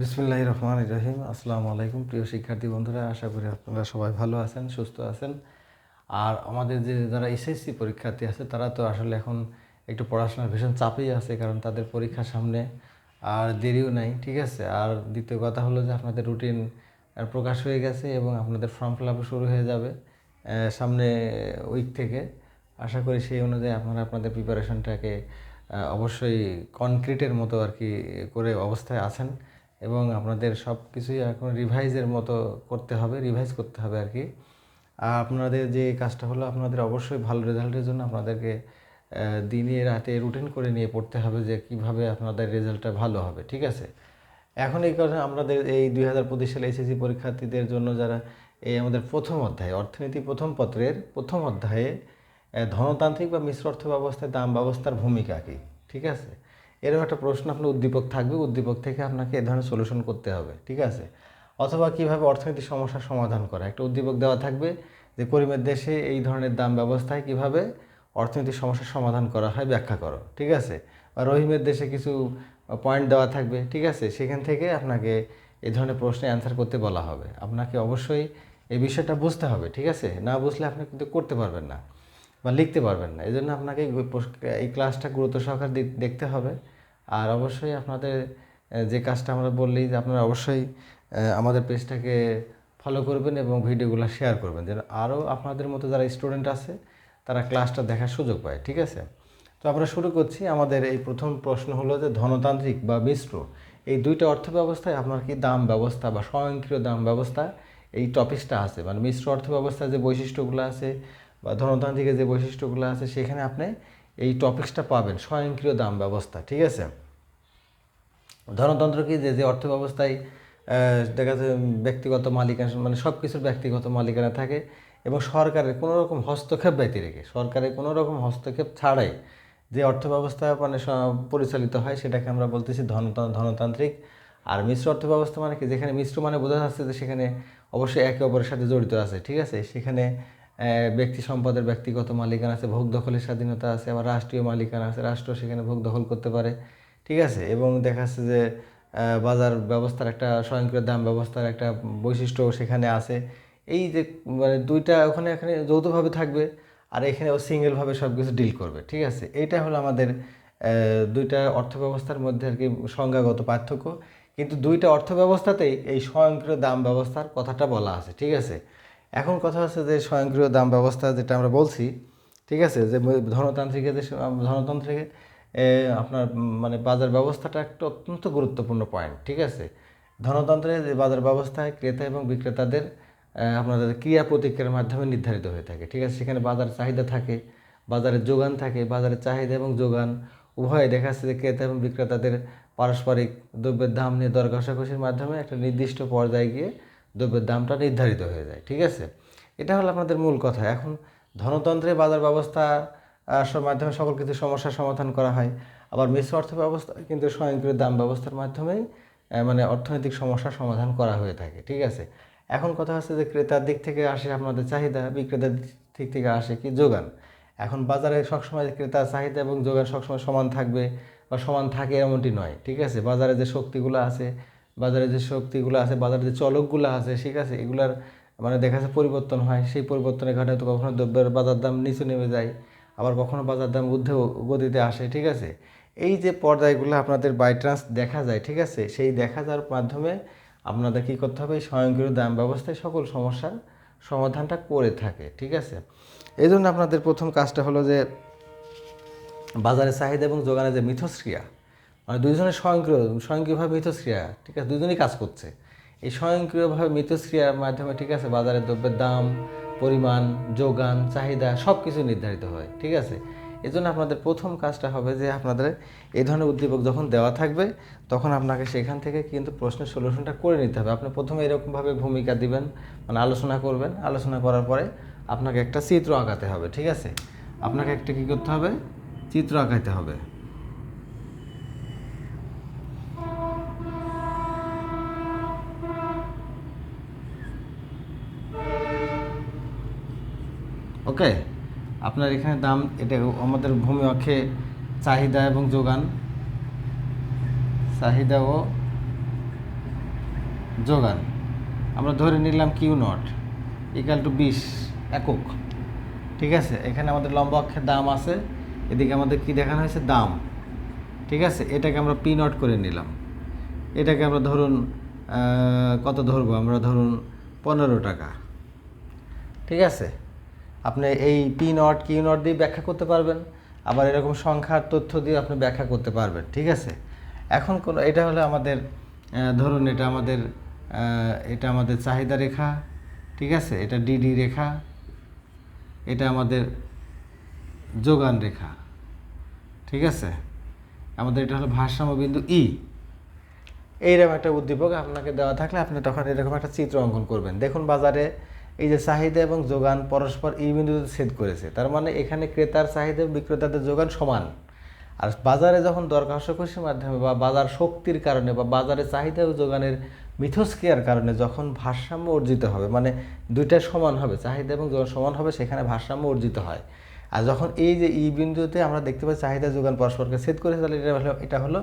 বিসমুল্লাহ রহমান রহিম আসসালামু আলাইকুম প্রিয় শিক্ষার্থী বন্ধুরা, আশা করি আপনারা সবাই ভালো আছেন, সুস্থ আছেন। আর আমাদের যে যারা এসএসসি পরীক্ষার্থী আছে, তারা তো আসলে এখন একটু পড়াশোনার ভীষণ চাপেই আছে, কারণ তাদের পরীক্ষার সামনে আর দেরিও নাই, ঠিক আছে? আর দ্বিতীয় কথা হলো যে আপনাদের রুটিন প্রকাশ হয়ে গেছে এবং আপনাদের ফর্ম ফিল শুরু হয়ে যাবে সামনে উইক থেকে। আশা করি সেই অনুযায়ী আপনারা আপনাদের প্রিপারেশনটাকে অবশ্যই কনক্রিটের মতো আর কি করে অবস্থায় আছেন। এবং আপনাদের সব কিছুই এখন রিভাইজের মতো করতে হবে রিভাইজ করতে হবে আর কি। আর আপনাদের যে কাজটা হলো, আপনাদের অবশ্যই ভালো রেজাল্টের জন্য আপনাদেরকে দিনে রাতে রুটিন করে নিয়ে পড়তে হবে যে কীভাবে আপনাদের রেজাল্টটা ভালো হবে, ঠিক আছে? এখন এই কারণে আমাদের এই দুই হাজার পঁচিশ সালে এসএসসি পরীক্ষার্থীদের জন্য যারা এই আমাদের প্রথম অধ্যায়, অর্থনীতি প্রথম পত্রের প্রথম অধ্যায়ে ধনতান্ত্রিক বা মিশ্র অর্থ ব্যবস্থায় দাম ব্যবস্থার ভূমিকা কী, ঠিক আছে? এরকম একটা প্রশ্ন আপনার উদ্দীপক থাকবে, উদ্দীপক থেকে আপনাকে এ ধরনের সলিউশন করতে হবে, ঠিক আছে? অথবা কীভাবে অর্থনৈতিক সমস্যার সমাধান করা? একটা উদ্দীপক দেওয়া থাকবে যে করিমের দেশে এই ধরনের দাম ব্যবস্থায় কীভাবে অর্থনৈতিক সমস্যার সমাধান করা হয় ব্যাখ্যা করো, ঠিক আছে? বা রহিমের দেশে কিছু পয়েন্ট দেওয়া থাকবে, ঠিক আছে? সেখান থেকে আপনাকে এ ধরনের প্রশ্নে অ্যান্সার করতে বলা হবে। আপনাকে অবশ্যই এই বিষয়টা বুঝতে হবে, ঠিক আছে? না বুঝলে আপনি কিন্তু করতে পারবেন না বা লিখতে পারবেন না। এই জন্য আপনাকে এই ক্লাসটা গুরুত্ব সহকারে দেখতে হবে। আর অবশ্যই আপনাদের যে কাজটা আমরা বললি যে আপনারা অবশ্যই আমাদের পেজটাকে ফলো করবেন এবং ভিডিওগুলো শেয়ার করবেন। যেন আরও আপনাদের মতো যারা স্টুডেন্ট আছে, তারা ক্লাসটা দেখার সুযোগ পায়, ঠিক আছে? তো আমরা শুরু করছি। আমাদের এই প্রথম প্রশ্ন হলো যে ধনতান্ত্রিক বা মিশ্র, এই দুইটা অর্থ ব্যবস্থায় আপনার কি দাম ব্যবস্থা বা স্বয়ংক্রিয় দাম ব্যবস্থা, এই টপিকসটা আছে? মানে মিশ্র অর্থ ব্যবস্থার যে বৈশিষ্ট্যগুলো আছে বা ধনতান্ত্রিকের যে বৈশিষ্ট্যগুলো আছে, সেখানে আপনি এই টপিকসটা পাবেন, স্বয়ংক্রিয় দাম ব্যবস্থা ঠিক আছে? ধনতন্ত্র কি যে যে অর্থ ব্যবস্থায় দেখা যাচ্ছে ব্যক্তিগত মালিকানা মানে সব কিছুর ব্যক্তিগত মালিকানা থাকে এবং সরকারের কোনো রকম হস্তক্ষেপ ব্যতি রেখে সরকারের কোনো রকম হস্তক্ষেপ ছাড়াই যে অর্থ ব্যবস্থা মানে পরিচালিত হয়, সেটাকে আমরা বলতেছি ধন, ধনতান্ত্রিক। আর মিশ্র অর্থ ব্যবস্থা মানে কি? যেখানে মিশ্র মানে বোঝা যাচ্ছে যে সেখানে অবশ্যই একে অপরের সাথে জড়িত আছে, ঠিক আছে? সেখানে ব্যক্তি সম্পদের ব্যক্তিগত মালিকানা আছে, ভোগ দখলের স্বাধীনতা আছে, আবার রাষ্ট্রীয় মালিকানা আছে রাষ্ট্র সেখানে ভোগ দখল করতে পারে, ঠিক আছে? এবং দেখা যাচ্ছে যে বাজার ব্যবস্থার একটা স্বয়ংক্রিয় দাম ব্যবস্থার একটা বৈশিষ্ট্য সেখানে আছে। এই যে মানে দুইটা ওখানে, এখানে যৌথভাবে থাকবে, আর এখানে ও সিঙ্গেলভাবে সব কিছু ডিল করবে, ঠিক আছে? এটা হলো আমাদের দুইটা অর্থ ব্যবস্থার মধ্যে আর কি সংজ্ঞাগত পার্থক্য। কিন্তু দুইটা অর্থ ব্যবস্থাতেই এই স্বয়ংক্রিয় দাম ব্যবস্থার কথাটা বলা আছে, ঠিক আছে? এখন কথা হচ্ছে যে স্বয়ংক্রিয় দাম ব্যবস্থা যেটা আমরা বলছি, ঠিক আছে? যে ধনতান্ত্রিকে যে আপনার মানে বাজার ব্যবস্থাটা একটা অত্যন্ত গুরুত্বপূর্ণ পয়েন্ট ঠিক আছে? ধনতন্ত্রের যে বাজার ব্যবস্থায় ক্রেতা এবং বিক্রেতাদের আপনাদের ক্রিয়া প্রতিক্রিয়ার মাধ্যমে নির্ধারিত হয়ে থাকে, ঠিক আছে? সেখানে বাজার চাহিদা থাকে, বাজারের যোগান থাকে, বাজারের চাহিদা এবং যোগান, উভয়ে দেখা যাচ্ছে যে ক্রেতা এবং বিক্রেতাদের পারস্পরিক দ্রব্যের দাম নিয়ে দর ঘষাঘষির মাধ্যমে একটা নির্দিষ্ট পর্যায়ে গিয়ে দ্রব্যের দামটা নির্ধারিত হয়ে যায়, ঠিক আছে? এটা হলো আপনাদের মূল কথা। এখন ধনতন্ত্রে বাজার ব্যবস্থা মাধ্যমে সকল কিছু সমস্যার সমাধান করা হয়। আবার মিশ্র অর্থ ব্যবস্থা কিন্তু স্বয়ংক্রিয় দাম ব্যবস্থার মাধ্যমেই মানে অর্থনৈতিক সমস্যার সমাধান করা হয়ে থাকে, ঠিক আছে? এখন কথা হচ্ছে যে ক্রেতার দিক থেকে আসে আপনাদের চাহিদা, বিক্রেতার দিক থেকে আসে কি যোগান। এখন বাজারে সবসময় ক্রেতার চাহিদা এবং যোগান সবসময় সমান থাকবে বা সমান থাকে এমনটি নয়, ঠিক আছে? বাজারে যে শক্তিগুলো আছে বাজারে যে শক্তিগুলো আছে, বাজারে যে চলকগুলো আছে, ঠিক আছে? এগুলার মানে দেখা যাচ্ছে পরিবর্তন হয়। সেই পরিবর্তনের ঘটে তো কখনো দ্রব্যের বাজার দাম নিচে নেমে যায়, আবার কখনো বাজার দাম ঊর্ধ্ব গতিতে আসে, ঠিক আছে? এই যে পর্যায়গুলো আপনাদের বাই ট্রান্স দেখা যায়, ঠিক আছে? সেই দেখা যাওয়ার মাধ্যমে আপনাদের কী করতে হবে? স্বয়ংক্রিয় দাম ব্যবস্থায় সকল সমস্যার সমাধানটা করে থাকে, ঠিক আছে? এই জন্য আপনাদের প্রথম কাজটা হলো যে বাজারের চাহিদা এবং যোগানের যে মিথস্ক্রিয়া মানে দুইজনের স্বয়ংক্রিয়, স্বয়ংক্রিয়ভাবে মিথস্ক্রিয়া, ঠিক আছে? দুজনেই কাজ করছে। এই স্বয়ংক্রিয়ভাবে মিথস্ক্রিয়ার মাধ্যমে, ঠিক আছে? বাজারের দ্রব্যের দাম, পরিমাণ, যোগান, চাহিদা সব কিছু নির্ধারিত হয়, ঠিক আছে? এই জন্য আপনাদের প্রথম কাজটা হবে যে আপনাদের এই ধরনের উদ্দীপক যখন দেওয়া থাকবে, তখন আপনাকে সেখান থেকে কিন্তু প্রশ্নের সলিউশনটা করে নিতে হবে। আপনি প্রথমে এরকমভাবে ভূমিকা দিবেন মানে আলোচনা করবেন। আলোচনা করার পরে আপনাকে একটা চিত্র আঁকাতে হবে, ঠিক আছে? আপনাকে একটা কী করতে হবে? চিত্র আঁকাইতে হবে। ওকে? আপনার এখানে দাম, এটা আমাদের ভূমি অক্ষে চাহিদা এবং যোগান। চাহিদা ও যোগান। আমরা ধরে নিলাম কিউ নট ইকাল টু বিশ একক। ঠিক আছে? এখানে আমাদের লম্বা অক্ষের দাম আছে। এদিকে আমাদের কি দেখানো হয়েছে? দাম। ঠিক আছে? এটাকে আমরা পি নট করে নিলাম। এটাকে আমরা ধরুন কত ধরবো? আমরা ধরুন পনেরো টাকা। ঠিক আছে? আপনি এই পি নট কিউ নট দিয়ে ব্যাখ্যা করতে পারবেন। আবার এরকম সংখ্যার তথ্য দিয়ে আপনি ব্যাখ্যা করতে পারবেন, ঠিক আছে? এখন কোন, এটা হলো আমাদের ধরুন এটা আমাদের এটা আমাদের চাহিদা রেখা, ঠিক আছে? এটা ডিডি রেখা, এটা আমাদের যোগান রেখা, ঠিক আছে? আমাদের এটা হলো ভারসাম্য বিন্দু ই এইরকম একটা উদ্দীপক আপনাকে দেওয়া থাকলে আপনি তখন এরকম একটা চিত্র অঙ্কন করবেন। দেখুন বাজারে এই যে চাহিদা এবং যোগান পরস্পর এই বিন্দুতে ছেদ করেছে। তার মানে এখানে ক্রেতার চাহিদা বিক্রেতাদের যোগান সমান। আর বাজারে যখন দরকার কষির মাধ্যমে বা বাজার শক্তির কারণে বা বাজারে চাহিদা ও যোগানের মিথস্ক্রিয়ার কারণে যখন ভারসাম্য অর্জিত হবে মানে দুইটা সমান হবে, চাহিদা এবং যোগান সমান হবে, সেখানে ভারসাম্য অর্জিত হয়। আর যখন এই যে ই বিন্দুতে আমরা দেখতে পাই চাহিদা যোগান পরস্পরকে ছেদ করেছে, তাহলে এটা হলো এটা হলো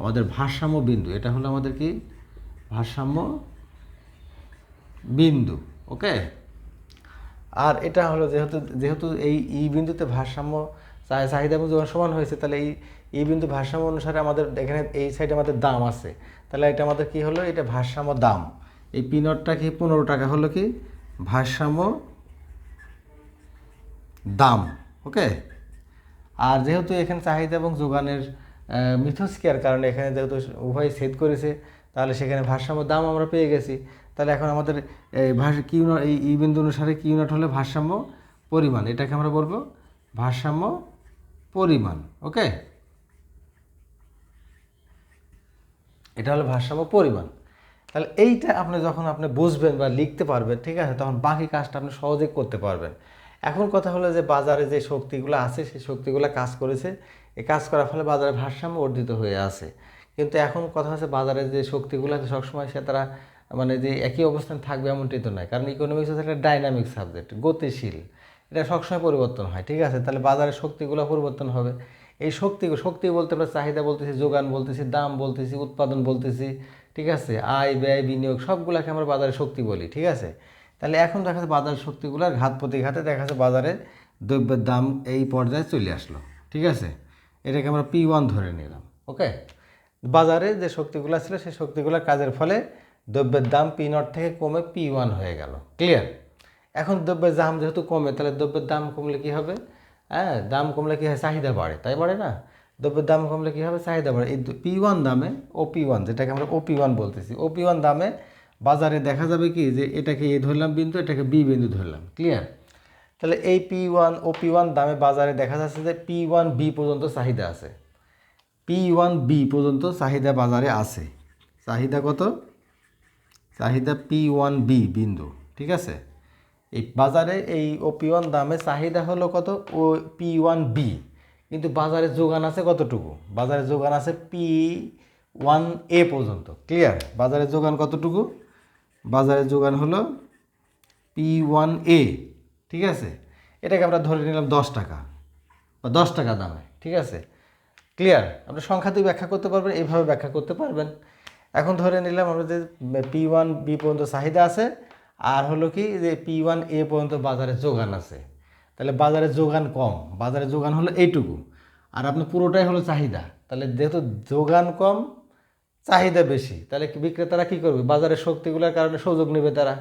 আমাদের ভারসাম্য বিন্দু। এটা হলো আমাদের কি? ভারসাম্য বিন্দু। ওকে? আর এটা হলো যেহেতু যেহেতু এই ই বিন্দুতে ভারসাম্য চাহিদা এবং যোগান সমান হয়েছে, তাহলে এই এই বিন্দু ভারসাম্য অনুসারে আমাদের এখানে এই সাইডে আমাদের দাম আছে। তাহলে এটা আমাদের কি হলো? এটা ভারসাম্য দাম। এই পিনটটা কি পনেরো টাকা হলো কি? ভারসাম্য দাম, ওকে? আর যেহেতু এখানে চাহিদা এবং যোগানের মিথস্কিয়ার কারণে এখানে যেহেতু উভয় ছেদ করেছে, তাহলে সেখানে ভারসাম্য দাম আমরা পেয়ে গেছি। তাহলে এখন আমাদের নট এই ই বিন্দু অনুসারে কিউ নট হলে ভারসাম্য পরিমাণ? এটাকে আমরা বলব ভারসাম্য পরিমাণ ওকে এটা হলো ভারসাম্য পরিমাণ। তাহলে এইটা আপনি যখন আপনি বুঝবেন বা লিখতে পারবেন, ঠিক আছে, তখন বাকি কাজটা আপনি সহজে করতে পারবেন। এখন কথা হলো যে বাজারে যে শক্তিগুলো আছে, সেই শক্তিগুলো কাজ করেছে। এই কাজ করার ফলে বাজারে ভারসাম্য অর্জিত হয়ে আছে। কিন্তু এখন কথা হচ্ছে বাজারে যে শক্তিগুলো আছে, সবসময় সে তারা মানে যে একই অবস্থান থাকবে এমনটি তো নয়। কারণ ইকোনমিক্স হচ্ছে একটা ডাইনামিক সাবজেক্ট গতিশীল। এটা সবসময় পরিবর্তন হয়, ঠিক আছে? তাহলে বাজারের শক্তিগুলো পরিবর্তন হবে। এই শক্তি শক্তি বলতে আমরা চাহিদা বলতেছি, যোগান বলতেছি, দাম বলতেছি, উৎপাদন বলতেছি, ঠিক আছে? আয়, ব্যয়, বিনিয়োগ, সবগুলোকে আমরা বাজারে শক্তি বলি, ঠিক আছে? তাহলে এখন দেখা যাচ্ছে বাজার শক্তিগুলোর ঘাত প্রতিঘাতে দেখা যাচ্ছে বাজারে দ্রব্যের দাম এই পর্যায়ে চলে আসলো, ঠিক আছে? এটাকে আমরা পি ওয়ান ধরে নিলাম ওকে বাজারে যে শক্তিগুলো ছিল, সেই শক্তিগুলোর কাজের ফলে দ্রব্যের দাম পি নট থেকে কমে পি ওয়ান হয়ে গেল। ক্লিয়ার এখন দ্রব্যের দাম যেহেতু কমে, তাহলে দ্রব্যের দাম কমলে কী হবে? হ্যাঁ দাম কমলে কী হয়? চাহিদা বাড়ে, তাই বাড়ে না? দ্রব্যের দাম কমলে কী হবে? চাহিদা বাড়ে। এই পি ওয়ান দামে ও পি ওয়ান যেটাকে আমরা ও পি ওয়ান বলতেছি ও পি ওয়ান দামে বাজারে দেখা যাবে কি যে এটাকে এ ধরলাম বিন্দু, এটাকে বি বিন্দু ধরলাম। ক্লিয়ার তাহলে এই P one O P one দামে বাজারে দেখা যাচ্ছে যে পি ওয়ান বি পর্যন্ত চাহিদা আছে। পি ওয়ান বি পর্যন্ত চাহিদা বাজারে আছে। চাহিদা কত? চাহিদা পি ওয়ান বি বিন্দু, ঠিক আছে? এই বাজারে এই ও পি ওয়ান দামে চাহিদা হলো কত? O P one B. কিন্তু বাজারে যোগান আছে কতটুকু? বাজারে যোগান আছে পি ওয়ান এ পর্যন্ত ক্লিয়ার বাজারে যোগান কতটুকু? বাজারে যোগান হলো পি ওয়ান এ, ঠিক আছে? এটাকে আমরা ধরে নিলাম দশ টাকা, বা দশ টাকা দামে, ঠিক আছে? ক্লিয়ার আপনি সংখ্যা দিয়ে ব্যাখ্যা করতে পারবেন এইভাবে ব্যাখ্যা করতে পারবেন। এখন ধরে নিলাম আমরা যে পি ওয়ান বি পর্যন্ত চাহিদা আছে, আর হলো কি যে পি ওয়ান এ পর্যন্ত বাজারে যোগান আছে। তাহলে বাজারে যোগান কম, বাজারে যোগান হলো এইটুকু। আর আপনার পুরোটাই হলো চাহিদা। তাহলে যেহেতু যোগান কম, চাহিদা বেশি, তাহলে বিক্রেতারা কী করবে? বাজারের শক্তিগুলোর কারণে সুযোগ নেবে তারা।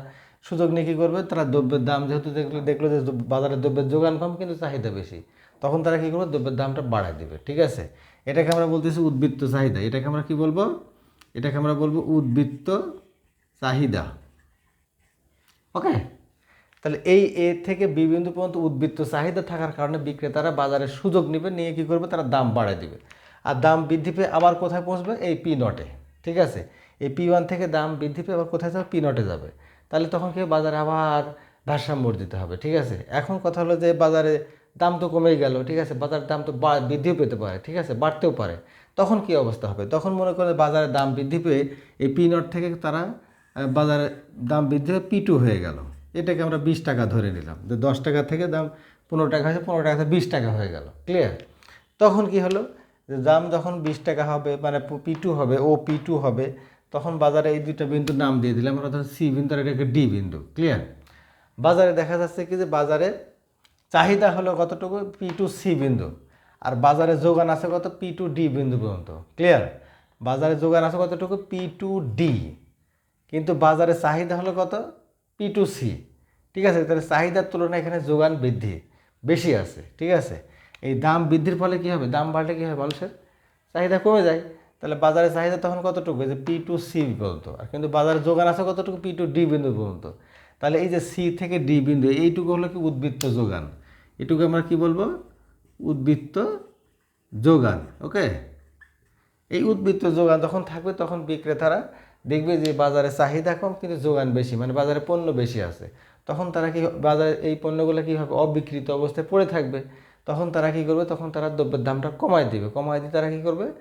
সুযোগ নিয়ে কী করবে? তারা দ্রব্যের দাম যেহেতু দেখল দেখল যে বাজারে দ্রব্যের যোগান কম, কিন্তু চাহিদা বেশি। তখন তারা কী করবে? দ্রব্যের দামটা বাড়ায় দেবে, ঠিক আছে? এটাকে আমরা বলতেছি উদ্বৃত্ত চাহিদা। এটাকে আমরা কী বলব? এটাকে আমরা বলব উদ্বৃত্ত চাহিদা। ওকে তাহলে এই এ থেকে বি বিন্দু পর্যন্ত উদ্বৃত্ত চাহিদা থাকার কারণে বিক্রেতারা বাজারে সুযোগ নেবে, নিয়ে কী করবে? তারা দাম বাড়ায় দিবে। আর দাম বৃদ্ধি পেয়ে আবার কোথায় পৌঁছবে? এই পি নটে ঠিক আছে? এই পি ওয়ান থেকে দাম বৃদ্ধি পেয়ে আবার কোথায় যাবে? পি নটে যাবে। তাহলে তখন কি বাজারে আবার ভারসাম্য দিতে হবে। ঠিক আছে? এখন কথা হলো যে বাজারে দাম তো কমেই গেল। ঠিক আছে? বাজারের দাম তো বৃদ্ধিও পেতে পারে। ঠিক আছে? বাড়তেও পারে। তখন কি অবস্থা হবে? তখন মনে করে বাজারে দাম বৃদ্ধি পেয়ে এই পি নট থেকে তারা বাজারে দাম বৃদ্ধি হয়ে পি টু হয়ে গেল। এটাকে আমরা বিশ টাকা ধরে নিলাম। যে দশ টাকা থেকে দাম পনেরো টাকা হয়েছে, পনেরো টাকা থেকে বিশ টাকা হয়ে গেল। ক্লিয়ার তখন কি হলো? যে দাম যখন বিশ টাকা হবে মানে পি টু হবে ও পি টু হবে, তখন বাজারে এই দুইটা বিন্দুর নাম দিয়ে দিলাম। আমরা ধরুন সি বিন্দু আর এটাকে ডি বিন্দু। ক্লিয়ার বাজারে দেখা যাচ্ছে কি যে বাজারে চাহিদা হলো কতটুকু? পি টু সি বিন্দু। আর বাজারে যোগান আছে কত? পি টু ডি বিন্দু পর্যন্ত। ক্লিয়ার বাজারে যোগান আছে কতটুকু? পি টু ডি কিন্তু বাজারে চাহিদা হলো কত? পি টু সি ঠিক আছে? তাহলে চাহিদার তুলনায় এখানে যোগান বৃদ্ধি বেশি আছে। ঠিক আছে? এই দাম বৃদ্ধির ফলে কী হবে? দাম বাড়লে কী হয় মানুষের? চাহিদা কমে যায়। তাহলে বাজারে চাহিদা তখন কতটুকু? যে পি টু সি পর্যন্ত। আর কিন্তু বাজারে যোগান আছে কতটুকু? পি টু ডি বিন্দু পর্যন্ত। তাহলে এই যে সি থেকে ডি বিন্দু, এইটুকু হলো কি উদ্বৃত্ত যোগান। এটুকু আমরা কি বলব? উদ্বৃত্ত যোগান ওকে এই উদ্বৃত্ত যোগান যখন থাকবে, তখন বিক্রেতারা দেখবে যে বাজারে চাহিদা কম, কিন্তু যোগান বেশি মানে বাজারে পণ্য বেশি আছে। তখন তারা কি, বাজারে এই পণ্যগুলো কীভাবে অবিকৃত অবস্থায় পড়ে থাকবে? তখন তারা কি করবে? তখন তারা দ্রব্যের দামটা কমায় দেবে। কমায় দিয়ে তারা কী করবে?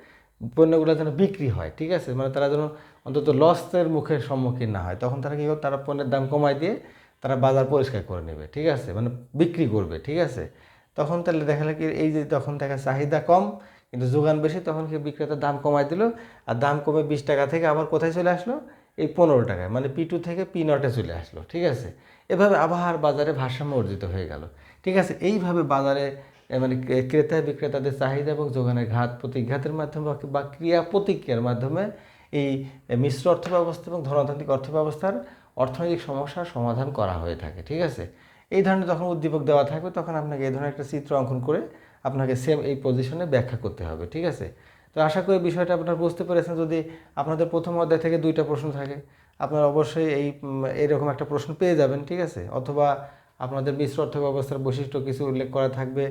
পণ্যগুলো যেন বিক্রি হয়, ঠিক আছে? মানে তারা যেন অন্তত লসের মুখে সম্মুখীন না হয়। তখন তারা কী করবে? তারা পণ্যের দাম কমায় দিয়ে তারা বাজার পরিষ্কার করে নেবে, ঠিক আছে? মানে বিক্রি করবে, ঠিক আছে? তখন তাহলে দেখা কি, এই যে তখন দেখা চাহিদা কম, কিন্তু যোগান বেশি, তখন কি বিক্রেতার দাম কমাই দিল, আর দাম কমে বিশ টাকা থেকে আবার কোথায় চলে আসলো? এই পনেরো টাকায় মানে পি টু থেকে পি নটে চলে আসলো, ঠিক আছে? এভাবে আবার বাজারে ভারসাম্য অর্জিত হয়ে গেল, ঠিক আছে? এইভাবে বাজারে মানে ক্রেতা বিক্রেতাদের চাহিদা এবং যোগানের ঘাত প্রতিঘাতের মাধ্যমে বা- বা ক্রিয়া প্রতিক্রিয়ার মাধ্যমে এই মিশ্র অর্থব্যবস্থা এবং ধনতান্ত্রিক অর্থব্যবস্থার অর্থনৈতিক সমস্যার সমাধান করা হয়ে থাকে, ঠিক আছে? এই ধরনের যখন উদ্দীপক দেওয়া থাকবে তখন আপনাকে এই ধরনের একটা চিত্র অঙ্কন করে আপনাকে সেম এই পজিশনে ব্যাখ্যা করতে হবে ঠিক আছে? তো আশা করি বিষয়টা আপনারা বুঝতে পেরেছেন। যদি আপনাদের প্রথম অধ্যায় থেকে দুইটা প্রশ্ন থাকে আপনারা অবশ্যই এই উম, এইরকম একটা প্রশ্ন পেয়ে যাবেন ঠিক আছে? অথবা আপনাদের মিশ্র অর্থ ব্যবস্থার বৈশিষ্ট্য কিছু উল্লেখ করা থাকবে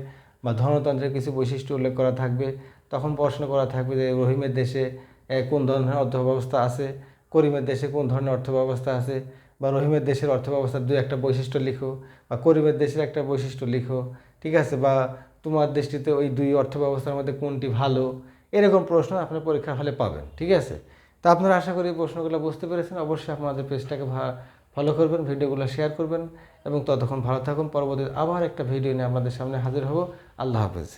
বা ধনতন্ত্রের কিছু বৈশিষ্ট্য উল্লেখ করা থাকবে। তখন প্রশ্ন করা থাকবে যে রহিমের দেশে কোন ধরনের অর্থব্যবস্থা আছে? করিমের দেশে কোন ধরনের অর্থব্যবস্থা আছে? বা রহিমের দেশের অর্থব্যবস্থার দুই একটা বৈশিষ্ট্য লিখো বা করিমের দেশের একটা বৈশিষ্ট্য লিখো, ঠিক আছে? বা তোমার দৃষ্টিতে ওই দুই অর্থব্যবস্থার মধ্যে কোনটি ভালো? এরকম প্রশ্ন আপনার পরীক্ষার হলে পাবেন, ঠিক আছে? তা আপনারা আশা করি প্রশ্নগুলো বুঝতে পেরেছেন। অবশ্যই আপনাদের পেজটাকে ফলো করবেন, ভিডিওগুলো শেয়ার করবেন। এবং ততক্ষণ ভালো থাকুন। পরবর্তী আবার একটা ভিডিও নিয়ে আপনাদের সামনে হাজির হব। আল্লাহ হাফেজ।